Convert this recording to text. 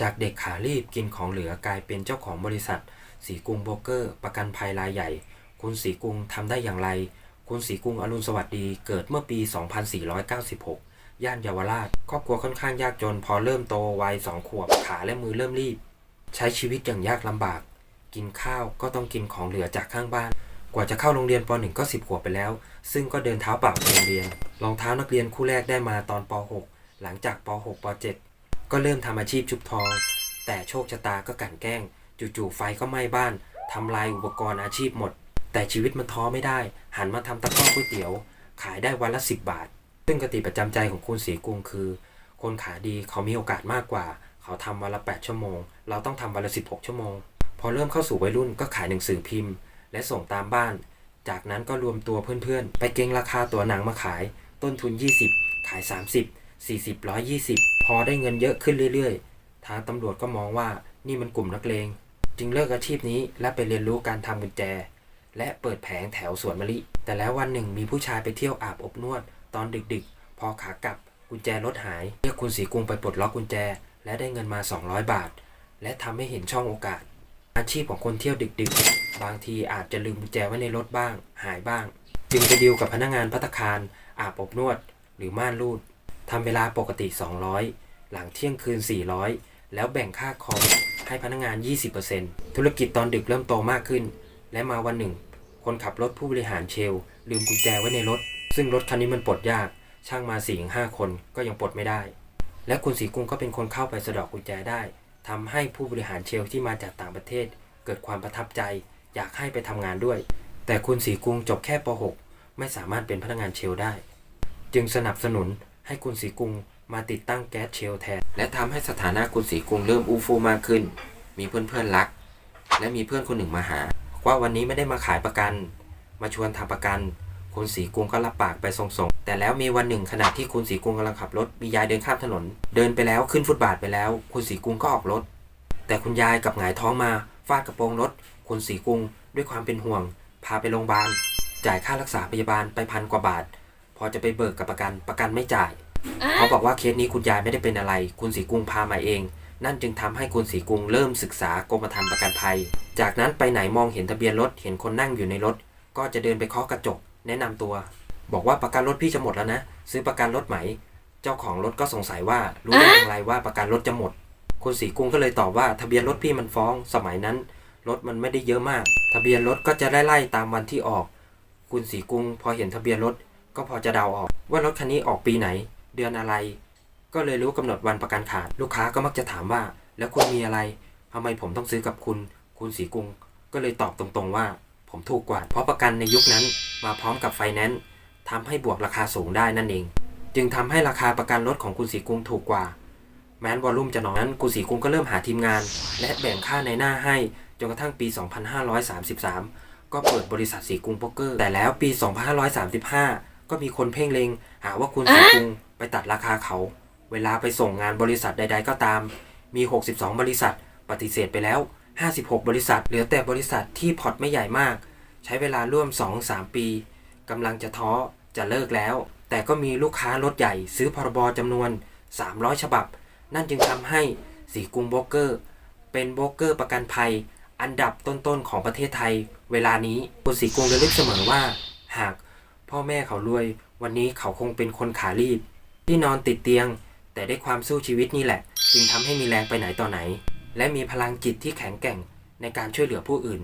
จากเด็กขารีบกินของเหลือกลายเป็นเจ้าของบริษัท สีกุงโบรกเกอร์ ประกันภัยรายใหญ่ คุณสีกุงทำได้อย่างไร คุณสีกุงอรุณสวัสดีเกิดเมื่อปี 2496 ย่านเยาวราช ครอบครัวค่อนข้างยากจน พอเริ่มโตวัยสองขวบขาและมือเริ่มรีบ ใช้ชีวิตอย่างยากลำบาก กินข้าวก็ต้องกินของเหลือจากข้างบ้าน กว่าจะเข้าโรงเรียนป .1 ก็10ขวบไปแล้ว ซึ่งก็เดินเท้าเปล่าไปโรงเรียนรองเท้านักเรียนคู่แรกได้มาตอนป .6 หลังจากป .6 ป .7 ก็เริ่มทำอาชีพชุบทอง แต่โชคชะตาก็กลั่นแกล้ง จู่ๆไฟก็ไหม้บ้านทำลายอุปกรณ์อาชีพหมด แต่ชีวิตมันท้อไม่ได้ หันมาทำตะกร้อก๋วยเตี๋ยว ขายได้วันละ 10 บาท ซึ่งกติประจำใจของคุณศรีกรุงคือ คนขาดีเขามีโอกาสมากกว่า เขาทำวันละ 8 ชั่วโมง เราต้องทำวันละ 16 ชั่วโมง พอเริ่มเข้าสู่วัยรุ่นก็ขายหนังสือพิมพ์ และส่งตามบ้าน จากนั้นก็รวมตัวเพื่อนๆ ไปเก็งราคาตั๋วหนังมาขาย ต้นทุน 20 ขาย 30 40 120 พอได้เงินเยอะขึ้นเรื่อยๆ ทางตำรวจก็มองว่านี่มันกลุ่มนักเลง จึงเลิกอาชีพนี้และไปเรียนรู้การทำกุญแจ และเปิดแผงแถวสวนมะลิ แต่แล้ววันหนึ่งมีผู้ชายไปเที่ยวอาบอบนวด ตอนดึกๆ พอขากลับกุญแจรถหาย เรียกคุณสีกรุงไปปลดล็อกกุญแจ และได้เงินมา 200 บาท และทำให้เห็นช่องโอกาส อาชีพของคนเที่ยวดึกๆ บางทีอาจจะลืมกุญแจไว้ในรถบ้าง หายบ้าง จึงไปดีลกับพนักงานพัตตาคารอาบอบนวด หรือม่านรูด ทำเวลาปกติ 200 หลังเที่ยงคืน 400 แล้วแบ่งค่าคอมให้พนักงาน 20%ธุรกิจตอนดึกเริ่มโตมากขึ้น และมาวันหนึ่ง คนขับรถผู้บริหารเชล ลืมกุญแจไว้ในรถ ซึ่งรถคันนี้มันปลดยาก ช่างมา4ี่ห้าคนก็ยังปลดไม่ได้ และคุณศรีกรุงก็เป็นคนเข้าไปสะดอกกุญแจได้ทำให้ผู้บริหารเชลที่มาจากต่างประเทศ เกิดความประทับใจ อยากให้ไปทำงานด้วย แต่คุณศรีกรุงจบแค่ป .6 ไม่สามารถเป็นพนักงานเชลได้ จึงสนับสนุน ให้คุณศรีกรุงมาติดตั้งแก๊สเชลแทน และทำให้สถานะคุณศรีกรุงเริ่มอู้ฟู่มากขึ้น มีเพื่อนๆรัก และมีเพื่อนคนหนึ่งมาหา ว่าวันนี้ไม่ได้มาขายประกัน มาชวนทำประกันคุณศรีกรุงก็รับปากไปส่งๆ แต่แล้วมีวันหนึ่งขณะที่คุณศรีกรุงกำลังขับรถ มียายเดินข้ามถนน เดินไปแล้วขึ้นฟุตบาทไปแล้ว คุณศรีกรุงก็ออกรถ แต่คุณยายกับหงายท้องมาฟาดกระโปรงรถ คุณศรีกรุงด้วยความเป็นห่วง พาไปโรงพยาบาล จ่ายค่ารักษาพยาบาลไปพันกว่าบาท พอจะไปเบิกกับประกันประกันไม่จ่าย เขาบอกว่าเคสนี้คุณยายไม่ได้เป็นอะไร คุณศรีกรุงพามาเอง นั่นจึงทำให้คุณศรีกรุงเริ่มศึกษากรมธรรม์ประกันภัย จากนั้นไปไหนมองเห็นทะเบียนรถ เห็นคนนั่งอยู่ในรถ ก็จะเดินไปเคาะกระจก แนะนำตัว บอกว่าประกันรถพี่จะหมดแล้วนะ ซื้อประกันรถไหม เจ้าของรถก็สงสัยว่ารู้ได้อย่างไรว่าประกันรถจะหมด คุณศรีกรุงก็เลยตอบว่าทะเบียนรถพี่มันฟ้อง สมัยนั้นรถมันไม่ได้เยอะมาก ทะเบียนรถก็จะไล่ๆตามวันที่ออก คุณศรีกรุงพอเห็นทะเบียนรถก็พอจะเดาออกว่ารถคันนี้ออกปีไหน เดือนอะไร ก็เลยรู้กำหนดวันประกันขาด ลูกค้าก็มักจะถามว่า แล้วคุณมีอะไรทำไมผมต้องซื้อกับคุณ คุณศรีกุง ก็เลยตอบตรงๆว่า ผมถูกกว่า เพราะประกันในยุคนั้นมาพร้อมกับไฟแนนซ์ทำให้บวกราคาสูงได้นั่นเอง จึงทำให้ราคาประกันรถของคุณศรีกุงถูกกว่า แม้นวอลลุ่มจะน้อยนั้นคุณศรีกุงก็เริ่มหาทีมงาน และแบ่งค่าในหน้าให้จนกระทั่งปี 2533 ก็เปิดบริษัทศรีกุงโป๊กเกอร์ แต่แล้วปี 2535 ก็มีคนเพ่งเลงหาว่าคุณศรีกุง ไปตัดราคาเขา เวลาไปส่งงานบริษัทใด ๆ ก็ตาม มี 62 บริษัท ปฏิเสธไปแล้ว 56 บริษัท เหลือแต่บริษัทที่พอร์ตไม่ใหญ่มาก ใช้เวลาร่วม 2-3 ปีกำลังจะท้อจะเลิกแล้ว แต่ก็มีลูกค้ารถใหญ่ ซื้อพรบจำนวน 300 ฉบับ นั่นจึงทำให้สีกรุงโบรกเกอร์ เป็นโบรกเกอร์ประกันภัย อันดับต้นๆของประเทศไทย เวลานี้คุณสีกรุงระลึกเสมอว่า หากพ่อแม่เขารวย วันนี้เขาคงเป็นคนขารีบ ที่นอนติดเตียง แต่ได้ความสู้ชีวิตนี่แหละ จึงทำให้มีแรงไปไหนต่อไหน และมีพลังจิตที่แข็งแกร่งในการช่วยเหลือผู้อื่น